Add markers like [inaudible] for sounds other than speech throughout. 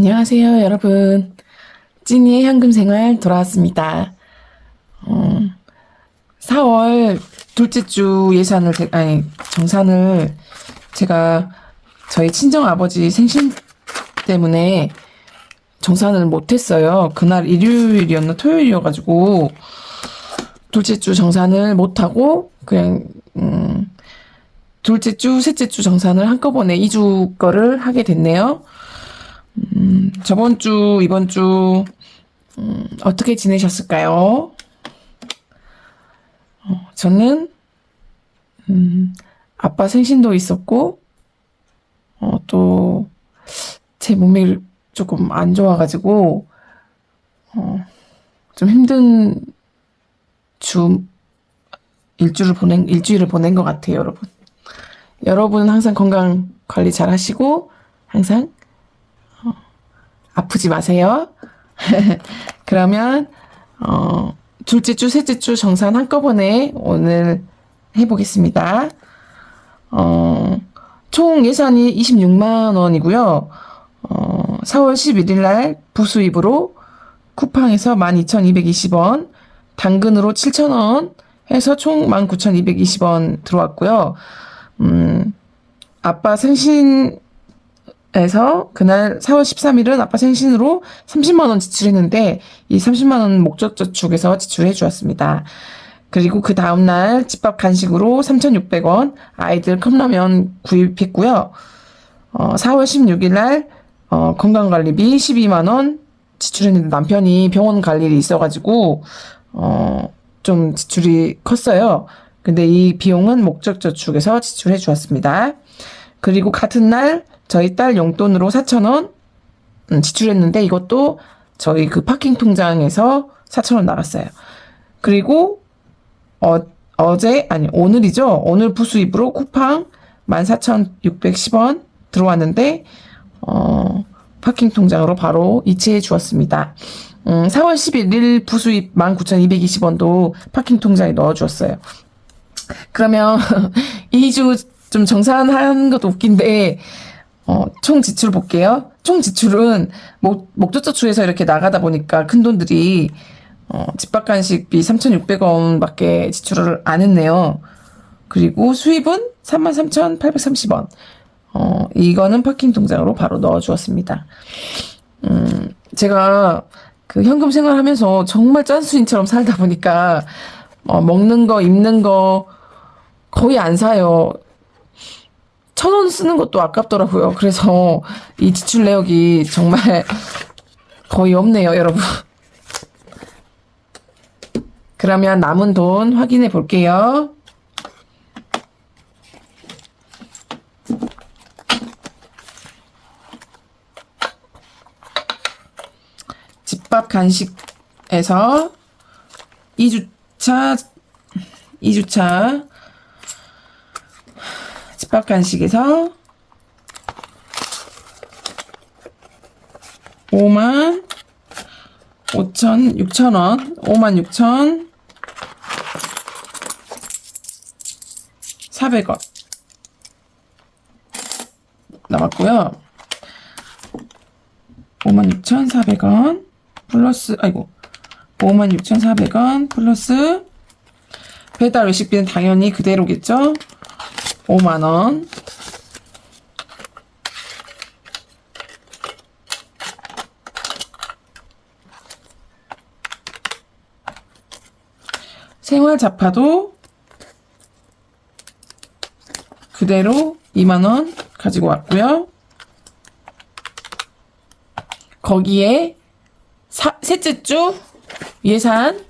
안녕하세요, 여러분. 찐이의 현금 생활 돌아왔습니다. 어, 4월 둘째 주 예산을, 제- 아니, 정산을 제가 저희 친정 아버지 생신 때문에 정산을 못했어요. 그날 일요일이었나 토요일이어가지고 둘째 주 정산을 못하고 그냥 음, 둘째 주, 셋째 주 정산을 한꺼번에 2주 거를 하게 됐네요. 음, 저번 주, 이번 주, 음, 어떻게 지내셨을까요? 어, 저는, 음, 아빠 생신도 있었고, 어, 또, 제 몸이 조금 안 좋아가지고, 어, 좀 힘든 주, 일주를 보낸, 일주일을 보낸 것 같아요, 여러분. 여러분 항상 건강 관리 잘 하시고, 항상 아프지 마세요. [laughs] 그러면 어, 둘째 주, 셋째 주 정산 한꺼번에 오늘 해보겠습니다. 어, 총 예산이 26만 원이고요. 어, 4월 11일 날 부수입으로 쿠팡에서 12,220원, 당근으로 7,000원 해서 총 19,220원 들어왔고요. 음, 아빠 생신 에서 그날 4월 13일은 아빠 생신으로 30만 원 지출했는데 이 30만 원 목적 저축에서 지출해 주었습니다. 그리고 그 다음 날 집밥 간식으로 3,600원 아이들 컵라면 구입했고요. 어, 4월 16일 날 어, 건강관리비 12만 원 지출했는데 남편이 병원 갈 일이 있어가지고 어, 좀 지출이 컸어요. 근데 이 비용은 목적 저축에서 지출해 주었습니다. 그리고 같은 날 저희 딸 용돈으로 4,000원 음, 지출했는데 이것도 저희 그 파킹 통장에서 4,000원 나갔어요. 그리고 어, 어제 아니 오늘이죠. 오늘 부수입으로 쿠팡 14,610원 들어왔는데 어, 파킹 통장으로 바로 이체해 주었습니다. 음, 4월 11일 부수입 19,220원도 파킹 통장에 넣어 주었어요. 그러면 [laughs] 2주 좀 정산하는 것도 웃긴데 어, 총 지출 볼게요. 총 지출은 목, 목적저축에서 이렇게 나가다 보니까 큰 돈들이 어, 집밥 간식비 3,600원 밖에 지출을 안 했네요. 그리고 수입은 33,830원. 어, 이거는 파킹 통장으로 바로 넣어 주었습니다. 음, 제가 그 현금 생활하면서 정말 짠수인처럼 살다 보니까 어, 먹는 거, 입는 거 거의 안 사요. 천 원 쓰는 것도 아깝더라고요. 그래서 이 지출 내역이 정말 [laughs] 거의 없네요, 여러분. 그러면 남은 돈 확인해 볼게요. 집밥 간식에서 2주차 2주차 집밥 간식에서 5만 5천 6천 원. 5만 6천 400원. 나왔고요. 5만 6천 400원 플러스 아이고 5만 6천 400원 플러스 배달 외식비는 당연히 그대로겠죠 5만 원. 생활 잡화도 그대로 2만 원 가지고 왔고요. 거기에 사, 셋째 주 예산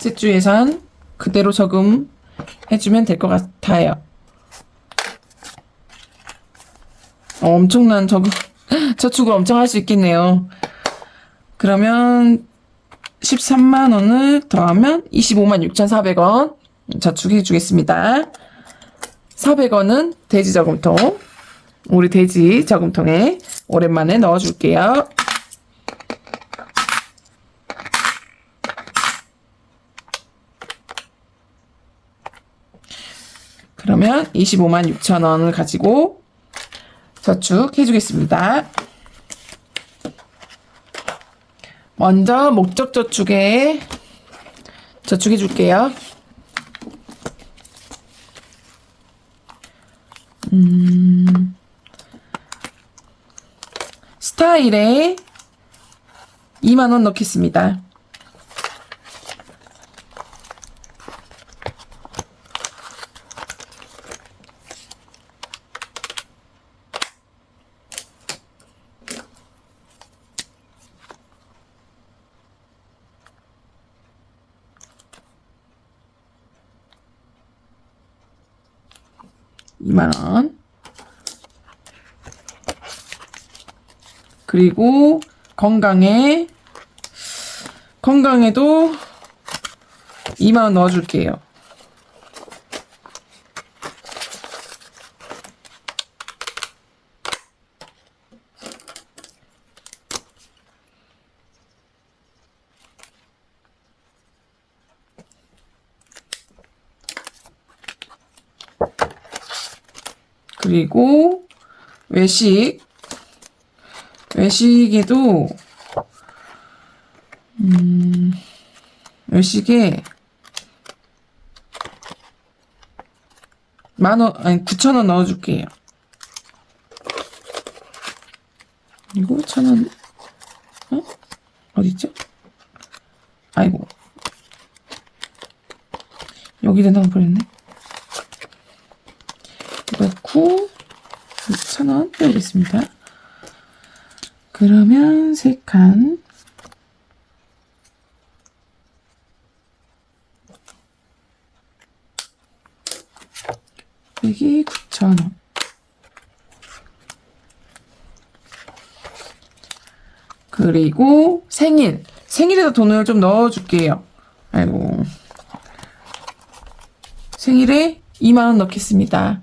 셋째 주 예산 그대로 저금 해주면 될 것 같아요. 어, 엄청난 저금, [laughs] 저축을 엄청 할 수 있겠네요. 그러면 13만 원을 더하면 25만 6,400원 저축해 주겠습니다. 400원은 돼지 저금통, 우리 돼지 저금통에 오랜만에 넣어 줄게요. 그러면 25만 6천 원을 가지고 저축해 주겠습니다. 먼저 목적 저축에 저축해 줄게요. 음, 스타일에 2만 원 넣겠습니다. 이만 원. 그리고 건강에 건강에도 2만 원 넣어줄게요. 그리고 외식 외식에도 음 외식에 만원 아니 9천 원 넣어줄게요. 그리고 천 원. 어? 어딨죠? 아이고 여기다 넣어버렸네. 넣고 6,000원 빼겠습니다. 그러면 3칸 여기 9,000원 그리고 생일 생일에도 돈을 좀 넣어줄게요. 아이고 생일에 2만원 넣겠습니다.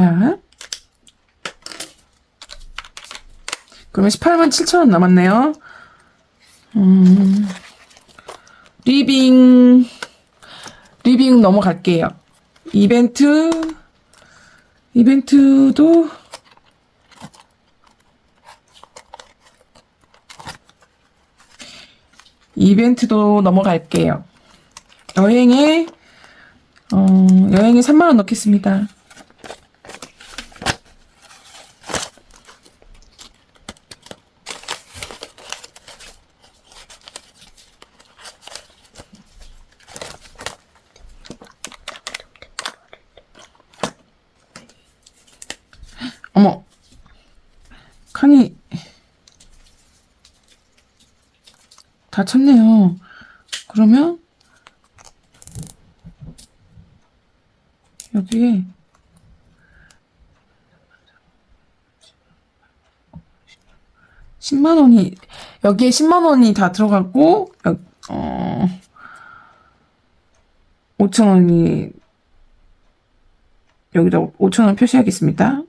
자. 그러면 18만 7천원 남았네요. 음, 리빙, 리빙 넘어갈게요. 이벤트, 이벤트도, 이벤트도 넘어갈게요. 여행에, 어, 여행에 3만원 넣겠습니다. 어머, 칸이 다쳤네요. 그러면 여기에 십만 원이 여기에 10만 원이 다 들어가고 여- 어 5천 원이 여기다 5천 원 표시하겠습니다.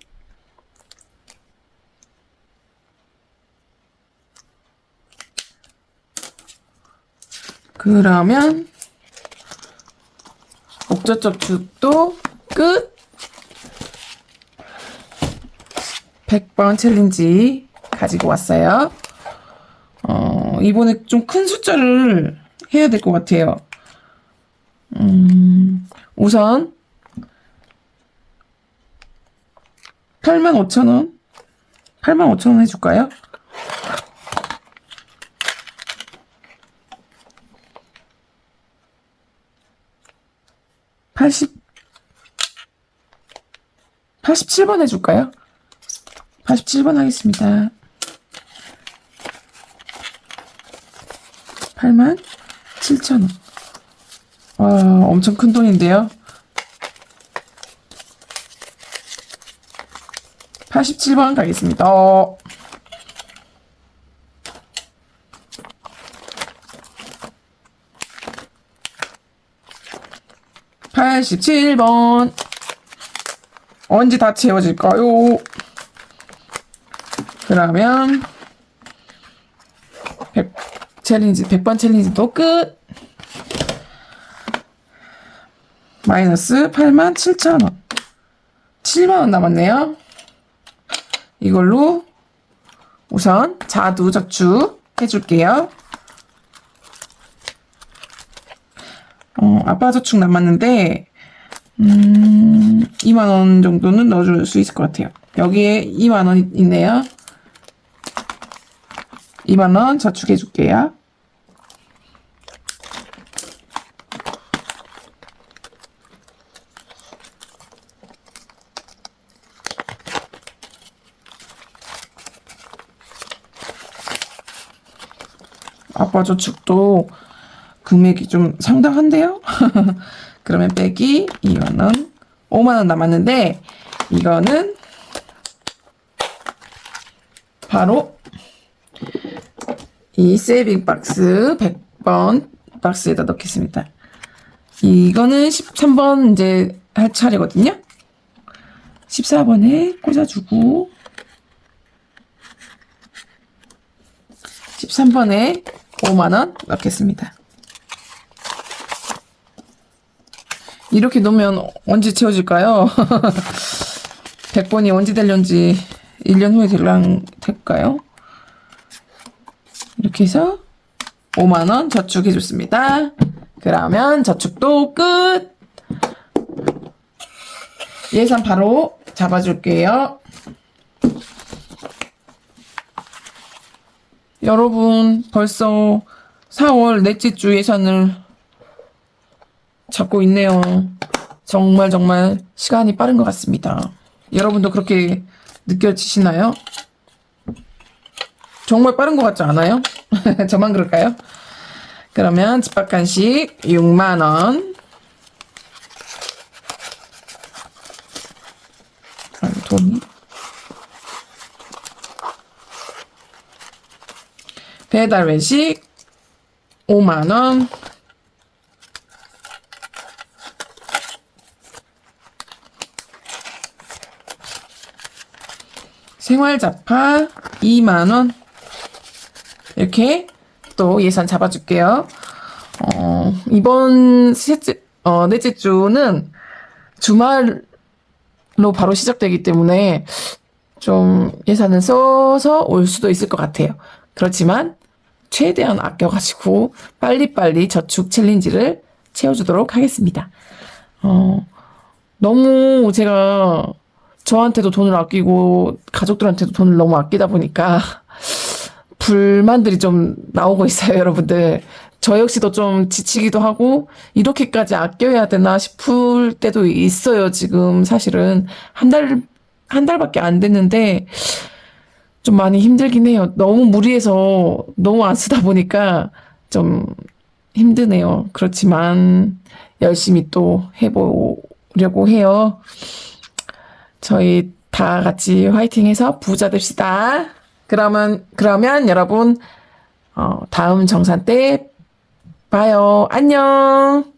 그러면 목젖적 죽도 끝. 100번 챌린지 가지고 왔어요. 어, 이번에 좀 큰 숫자를 해야 될 것 같아요. 음, 우선 85,000원 85,000원 해줄까요? 80, 87번 해줄까요? 87번 하겠습니다. 8만 7천원. 와, 엄청 큰 돈인데요. 87번 가겠습니다. 어. 어. 팔십칠 번 언제 다 채워질까요? 그러면 100 챌린지 100번 챌린지도 끝. 마이너스 8만 7천 원. 7만 원 남았네요. 이걸로 우선 자두 저축 해줄게요. 어, 아빠 저축 남았는데 음, 2만 원 정도는 넣어줄 수 있을 것 같아요. 여기에 2만 원 있네요. 2만 원 저축해 줄게요. 아빠 저축도 금액이 좀 상당한데요? [laughs] 그러면 빼기 2만원, 5만원 남았는데, 이거는 바로 이 세이빙 박스 100번 박스에다 넣겠습니다. 이거는 13번 이제 할 차례거든요. 14번에 꽂아주고, 13번에 5만원 넣겠습니다. 이렇게 놓으면 언제 채워질까요? 100번이 [laughs] 언제 되려는지 1년 후에 될랑, 될까요? 이렇게 해서 5만원 저축해줬습니다. 그러면 저축도 끝! 예산 바로 잡아줄게요. 여러분, 벌써 4월 넷째 주 예산을 잡고 있네요. 정말 정말 시간이 빠른 것 같습니다. 여러분도 그렇게 느껴지시나요? 정말 빠른 것 같지 않아요? [laughs] 저만 그럴까요? 그러면 집밥 간식 6만원. 돈이. 배달 외식 5만원. 생활 잡화 2만원. 이렇게 또 예산 잡아줄게요. 어, 이번 셋째, 어, 넷째 주는 주말로 바로 시작되기 때문에 좀 예산을 써서 올 수도 있을 것 같아요. 그렇지만 최대한 아껴가지고 빨리빨리 저축 챌린지를 채워주도록 하겠습니다. 어, 너무 제가 저한테도 돈을 아끼고 가족들한테도 돈을 너무 아끼다 보니까 [laughs] 불만들이 좀 나오고 있어요, 여러분들. 저 역시도 좀 지치기도 하고 이렇게까지 아껴야 되나 싶을 때도 있어요, 지금 사실은 한 달, 한 달밖에 안 됐는데 좀 많이 힘들긴 해요. 너무 무리해서 너무 안 쓰다 보니까 좀 힘드네요. 그렇지만 열심히 또 해보려고 해요. 저희 다 같이 화이팅 해서 부자 됩시다. 그러면, 그러면 여러분, 어, 다음 정산 때 봐요. 안녕!